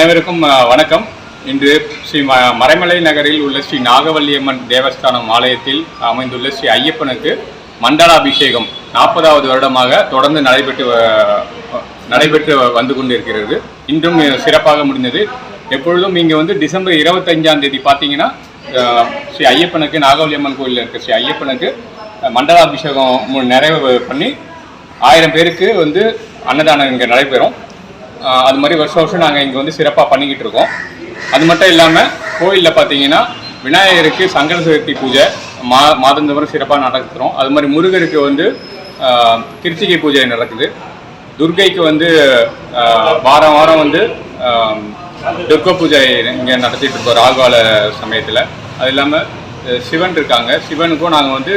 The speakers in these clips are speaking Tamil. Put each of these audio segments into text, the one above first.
அனைவருக்கும் வணக்கம். இன்று ஸ்ரீ ம- மறைமலை நகரில் உள்ள ஸ்ரீ நாகவல்லியம்மன் தேவஸ்தானம் ஆலயத்தில் அமைந்துள்ள ஸ்ரீ ஐயப்பனுக்கு மண்டலாபிஷேகம் நாற்பதாவது வருடமாக தொடர்ந்து நடைபெற்று வ- நடைபெற்று வந்து கொண்டிருக்கிறது. இன்றும் சிறப்பாக முடிந்தது. எப்பொழுதும் இங்கே வந்து டிசம்பர் இருபத்தஞ்சாம் தேதி பார்த்தீங்கன்னா ஸ்ரீ ஐயப்பனுக்கு நாகவல்லியம்மன் கோயிலில் இருக்க ஸ்ரீ ஐயப்பனுக்கு மண்டலாபிஷேகம் நிறைவு பண்ணி ஆயிரம் பேருக்கு வந்து அன்னதானம் இங்கே நடைபெறும். அது மாதிரி வருஷம் வருஷம் நாங்கள் இங்கே வந்து சிறப்பாக பண்ணிக்கிட்டு இருக்கோம். அது மட்டும் இல்லாமல் கோயிலில் பார்த்தீங்கன்னா விநாயகருக்கு சங்கர சதுர்த்தி பூஜை மா மாதந்தோறும் சிறப்பாக நடத்துகிறோம் அது மாதிரி முருகருக்கு வந்து கிருத்திகை பூஜை நடக்குது. துர்க்கைக்கு வந்து வாரம் வாரம் வந்து ஆஹ் துர்கா பூஜை இங்கே நடத்திட்டு இருக்கோம் ராகுவால சமயத்தில். அது இல்லாமல் சிவன் இருக்காங்க. சிவனுக்கும் நாங்கள் வந்து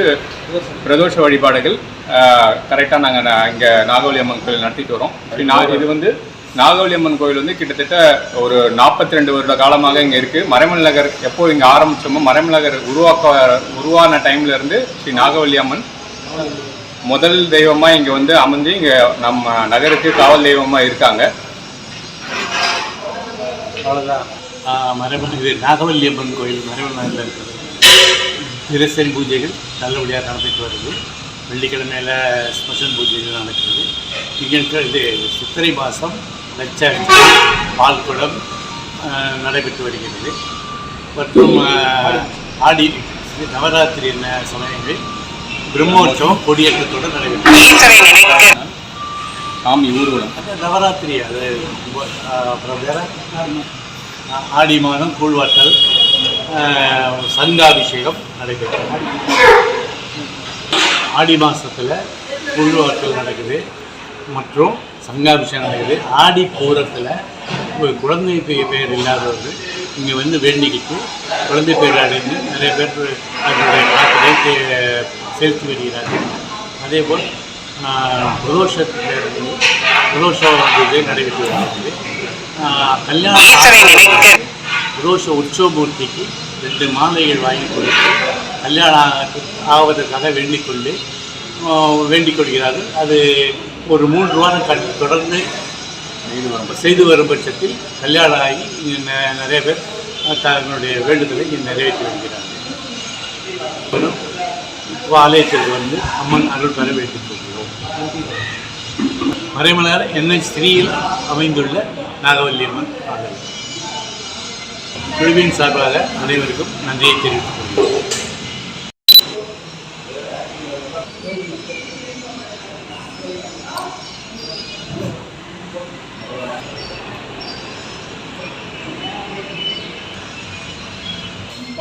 பிரதோஷ வழிபாடுகள் கரெக்டாக நாங்கள் இங்கே நாகவலி அம்மன் கோயில் நடத்திட்டு வரோம். இது வந்து நாகவலி அம்மன் கோயில் வந்து கிட்டத்தட்ட ஒரு நாற்பத்தி ரெண்டு வருட காலமாக இங்கே இருக்குது மறைமல் நகர் எப்போ இங்கே ஆரம்பித்தோமோ மறைமல் நகர் உருவாக்க உருவான டைம்லேருந்து ஸ்ரீ நாகவல்லி அம்மன் முதல் தெய்வமாக இங்கே வந்து அமைஞ்சு இங்கே நம்ம நகருக்கு காவல் தெய்வமாக இருக்காங்க. அவ்வளோதான் மறைமன் இது நாகவல்லி அம்மன் கோயில் மறைமலையில் இருக்குது. தினசரி பூஜைகள் நல்லபடியாக நடந்துட்டு வருது. வெள்ளிக்கிழமையில் ஸ்பெஷல் பூஜைகள் நடக்கிறது இங்கே இது சித்திரை மாதம் லட்சாட்சி பால்குடம் நடைபெற்று வருகிறது. மற்றும் ஆடி நவராத்திரி என்ன சமயங்களில் பிரம்மோற்சவம் கொடியேற்றத்தோடு நடைபெற்று சாமி ஊர்வலம் அது நவராத்திரி அது அப்புறம் வேற ஆடி மாதம் கூழ்வாட்டல் சங்காபிஷேகம் நடைபெற்றது. ஆடி மாதத்தில் கூழ்வாட்டல் நடக்குது. மற்றும் சங்காபிஷேகம் நடக்குது ஆடி பூரத்தில் ஒரு குழந்தை பேர் இல்லாதவர்கள் இங்கே வந்து வேண்டிக்கிட்டு குழந்தை பேர் அடைந்து நிறைய பேர் தங்களுடைய காலத்திலே தே- செலுத்தி வருகிறார்கள். அதேபோல் ஆஹ், பிரதோஷத்திலிருந்து பிரதோஷ பூஜை நடைபெற்று வருகிறது. ஆஹ், கல்யாணம் பிரதோஷ உற்சவமூர்த்திக்கு ரெண்டு மாலைகள் வாங்கி கொடுத்து கல்யாணம் ஆவதற்காக வேண்டிக் கொண்டு வேண்டிக் கொள்கிறார்கள். அது ஒரு மூன்று வாரம் கண் தொடர்ந்து செய்து வரும் பட்சத்தில் கல்யாணம் ஆகி இங்கே நிறைய பேர் தன்னுடைய வேண்டுதலை இங்கே நிறைவேற்றி வருகிறார்கள். இப்போ ஆலயத்திற்கு வந்து அம்மன் அருள் பெற வேண்டிக் கொள்கிறோம். மறைமலர் என்எச் த்ரீயில் அமைந்துள்ள நாகவல்லி அம்மன் ஆலயம். குழுவின் சார்பாக அனைவருக்கும் நன்றியை தெரிவித்துக் கொள்கிறோம்.